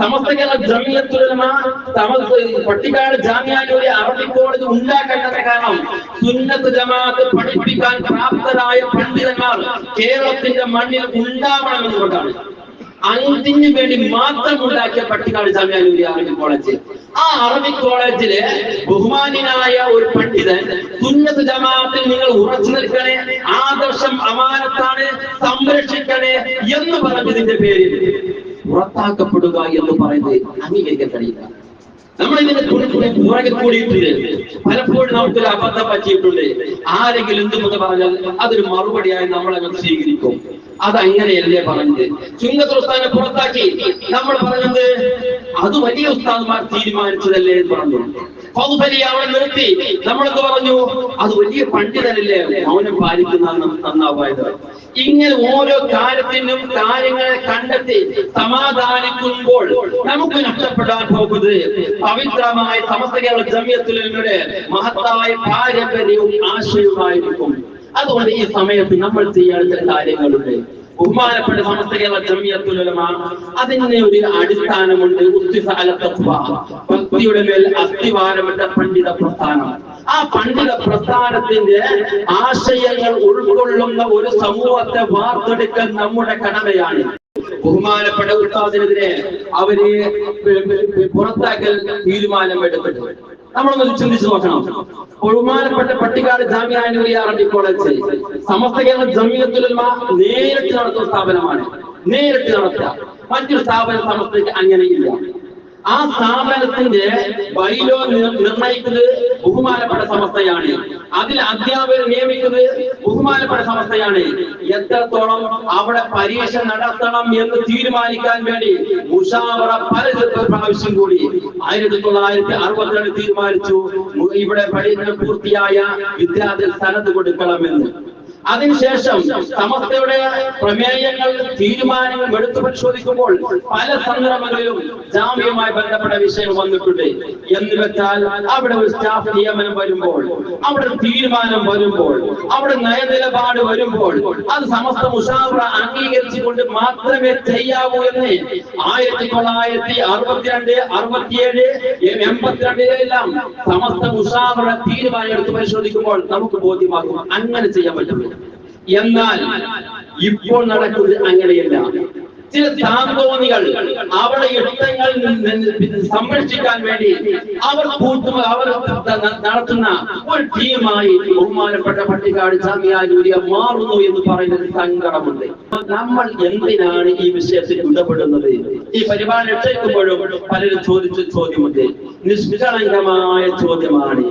സമസ്ത കേരള ജമിയത്തുലമ സമസ്ത പട്ടിക്കാട് ജാമ്യാലൂടെ അറബി കോളേജ് ഉണ്ടാക്കേണ്ടത് കാരണം സുന്നത്ത് ജമാഅത്ത് പഠിപ്പിക്കാൻ പ്രാപ്തരായ പണ്ഡിതന്മാർ കേരളത്തിന്റെ മണ്ണിൽ ഉണ്ടാവണം ഉണ്ടാവണമെന്നുകൊണ്ടാണ്. അഞ്ചിന് വേണ്ടി മാത്രം ഉണ്ടാക്കിയ പട്ടിക്കാട് ജാമ്യാനൂരി അറബി കോളേജ്. ആ അറബി കോളേജിലെ ബഹുമാനായ ഒരു പണ്ഡിതൻ സുന്നത്ത് ജമാഅത്തിൽ നിങ്ങൾ ഉറച്ചു നിൽക്കണേ ആദർശം അമാനത്താണ് സംരക്ഷിക്കണേ എന്ന് പറഞ്ഞതിന്റെ പേരിൽ പുറത്താക്കപ്പെടുക എന്ന് പറയുന്നത് അംഗീകരിക്കാൻ കഴിയില്ല നമ്മൾ ഇതിന്റെ പുറകെ കൂടിയിട്ടില്ല പലപ്പോഴും നമുക്കൊരു അബദ്ധം പറ്റിയിട്ടുണ്ട്. ആരെങ്കിലും എന്തെന്ന് പറഞ്ഞാൽ അതൊരു മറുപടിയായി നമ്മളെ സ്വീകരിക്കും. അതങ്ങനെയല്ലേ പറഞ്ഞത്? ചുങ്കത്ത് ഉസ്താദിനെ പുറത്താക്കി. നമ്മൾ പറഞ്ഞത് അത് വലിയ ഉസ്താദ്മാർ തീരുമാനിച്ചതല്ലേ എന്ന് പറഞ്ഞു. ഫൗഫലി അവനെ നിർത്തി. നമ്മളെന്ത് പറഞ്ഞു? അത് വലിയ പണ്ഡിതനല്ലേ മൗനം പാലിക്കുന്ന നന്നാവായത് ഇങ്ങനെ ഓരോ കാര്യത്തിനും കാര്യങ്ങളെ കണ്ടെത്തി സമാധാനിക്കുമ്പോൾ നമുക്ക് നഷ്ടപ്പെടാൻ പോകുന്നത് പവിത്രമായ സമസ്ത കേരള ജമിയത്തുലയുടെ മഹത്തായ പാരമ്പര്യവും ആശയവുമായിരിക്കും. അതുകൊണ്ട് ഈ സമയത്ത് നമ്മൾ ചെയ്യേണ്ട കാര്യങ്ങളുണ്ട്. ബഹുമാനപ്പെട്ട സമസ്ത കേരള ജമിയത്തുലമ അതിന് ഒരു അടിസ്ഥാനമുണ്ട്. ഉത്തിസ അല ഭക്തിയുടെ മേൽ അസ്ഥിവാരമിട്ട പണ്ഡിത പ്രസ്ഥാനം. ആ പണ്ഡിത പ്രസ്ഥാനത്തിന്റെ ആശയങ്ങൾ ഉൾക്കൊള്ളുന്ന ഒരു സമൂഹത്തെ വാർത്തെടുക്കൽ നമ്മുടെ കടമയാണ്. ബഹുമാനപ്പെട്ട ഉസ്താദിനെതിരെ അവർ പുറത്താക്കൽ തീരുമാനം എടുത്തിട്ട് നമ്മളൊന്ന് ചിന്തിച്ചു നോക്കണം. ബഹുമാനപ്പെട്ട പട്ടിക്കാട് ജാമ്യാനൂരി അറബി കോളേജ് സമസ്ത കേരള ജമീയത്തുലമ നേരിട്ട് നടത്തുന്ന സ്ഥാപനമാണ്. നേരിട്ട് നടത്തുക. മറ്റൊരു സ്ഥാപന സമസ്തയ്ക്ക് അങ്ങനെയില്ല. ആ സ്ഥാപനത്തിന്റെ ബൈലോ നിർ- നിർണയിക്കുന്നത് ബഹുമാനപ്പെട്ട സമസ്തയാണ്. അതിൽ അധ്യാപകർ നിയമിക്കുന്നത് ബഹുമാനപ്പെട്ട സമസ്തയാണ്. എത്രത്തോളം അവിടെ പരീക്ഷ നടത്തണം എന്ന് തീരുമാനിക്കാൻ വേണ്ടി മുഷാവറ പല പ്രാവശ്യം കൂടി ആയിരത്തി തൊള്ളായിരത്തി അറുപത്തിരണ്ട് തീരുമാനിച്ചു. ഇവിടെ പഠിക്കുന്ന പൂർത്തിയായ വിദ്യാർത്ഥി സ്ഥലത്ത് കൊടുക്കണമെന്ന്. അതിനുശേഷം സമസ്തയുടെ പ്രമേയങ്ങൾ തീരുമാനങ്ങൾ എടുത്തു പരിശോധിക്കുമ്പോൾ പല സന്ദർഭങ്ങളിലും ജാമ്യവുമായി ബന്ധപ്പെട്ട വിഷയം വന്നിട്ടുണ്ട്. എന്ന് വെച്ചാൽ അവിടെ ഒരു സ്റ്റാഫ് നിയമനം വരുമ്പോൾ അവിടെ തീരുമാനം വരുമ്പോൾ അവിടെ നയനിലപാട് വരുമ്പോൾ അത് സമസ്ത മുഷാവറ അംഗീകരിച്ചുകൊണ്ട് മാത്രമേ ചെയ്യാവൂ എന്ന് ആയിരത്തി തൊള്ളായിരത്തി അറുപത്തിരണ്ട് അറുപത്തിയേഴ് എൺപത്തിരണ്ടിലെല്ലാം സമസ്ത മുഷാവറ തീരുമാനം എടുത്ത് പരിശോധിക്കുമ്പോൾ നമുക്ക് ബോധ്യമാകും. അങ്ങനെ ചെയ്യാൻ പറ്റും. എന്നാൽ ഇപ്പോൾ നടക്കുന്നത് അങ്ങനെയല്ല. ചില സാന്തോണികൾ അവരുടെ ഇഷ്ടങ്ങൾ സംരക്ഷിക്കാൻ വേണ്ടി അവർ കൂട്ടുക അവർ നടത്തുന്ന ഒരു ടീമായി ബഹുമാനപ്പെട്ട പട്ടിക്കാട് ചാമിയാലൂരിയ മാറുന്നു എന്ന് പറയുന്നത് സങ്കടമുണ്ട്. നമ്മൾ എന്തിനാണ് ഈ വിഷയത്തിൽ ഇടപെടുന്നത്? ഈ പരിപാടി രക്ഷിക്കുമ്പോഴും പലരും ചോദിച്ച ചോദ്യമുണ്ട്. നിഷ്കളങ്കമായ ചോദ്യമാണ്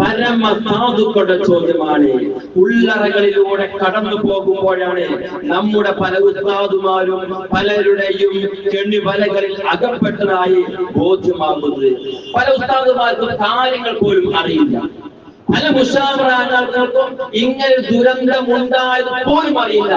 പരമ സാധുക്കളുടെ ചോദ്യമാണ്. ഉള്ളറകളിലൂടെ കടന്നു പോകുമ്പോഴാണ് നമ്മുടെ പല ഉസ്താദുമാരും പലരുടെയും കെണിവലകളിൽ അകപ്പെട്ടതായി ബോധ്യമാകുന്നത്. പല ഉസ്താദുമാർക്കും കാര്യങ്ങൾ പോലും അറിയില്ല. പല മുഷാവറാങ്ങൾക്കും ഇങ്ങനെ ദുരന്തം ഉണ്ടായത് പോലും അറിയില്ല.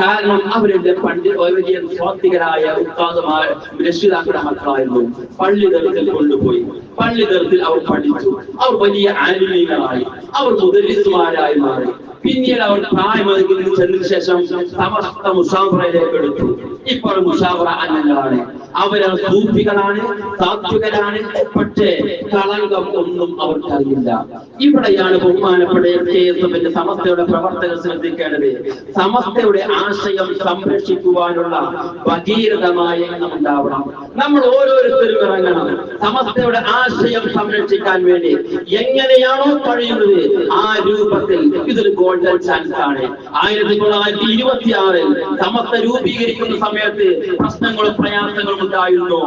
കാരണം അവരുടെ പണ്ഡിത വലിയ സ്വാത്വികരായ ഉസ്താദുമാർ രക്ഷിതാക്കളുടെ മക്കളായിരുന്നു. പള്ളി തലത്തിൽ കൊണ്ടുപോയി. പള്ളി തലത്തിൽ അവർ പഠിച്ചു. അവർ വലിയ ആനിമീകളായി അവർ മുതലിസുമാരായി മാറി. പിന്നീട് അവർ പ്രായമതിന് ചെന്നതിന് ശേഷം സമസ്ത മുസാഫറയിലേക്ക് എടുത്തു. ഇപ്പോൾ മുസാഫറ അംഗങ്ങളാണ് അവർ സൂഫികളാണ് താത്വികരാണ് പക്ഷേ കളങ്കം ഒന്നും അവർക്കറിയില്ല. ഇവിടെയാണ് ബഹുമാനപ്പെട്ട സമസ്തയുടെ പ്രവർത്തകർ ശ്രദ്ധിക്കേണ്ടത്. സമസ്തയുടെ ആശയം സംരക്ഷിക്കുവാനുള്ള ഭഗീരഥമായ എണ്ണം ഉണ്ടാവണം. നമ്മൾ ഓരോരുത്തരും ഇറങ്ങണം. സമസ്തയുടെ ആശയം സംരക്ഷിക്കാൻ വേണ്ടി എങ്ങനെയാണോ കഴിയുന്നത് ആ രൂപത്തിൽ ഇതൊരു ഗോൾഡൻ ചാൻസ് ആണ് ആയിരത്തി തൊള്ളായിരത്തി ഇരുപത്തി ആറിൽ സമസ്ത രൂപീകരിക്കുന്ന സമയത്ത് പ്രശ്നങ്ങളും പ്രയാസങ്ങളും ഉണ്ടായിരുന്നു.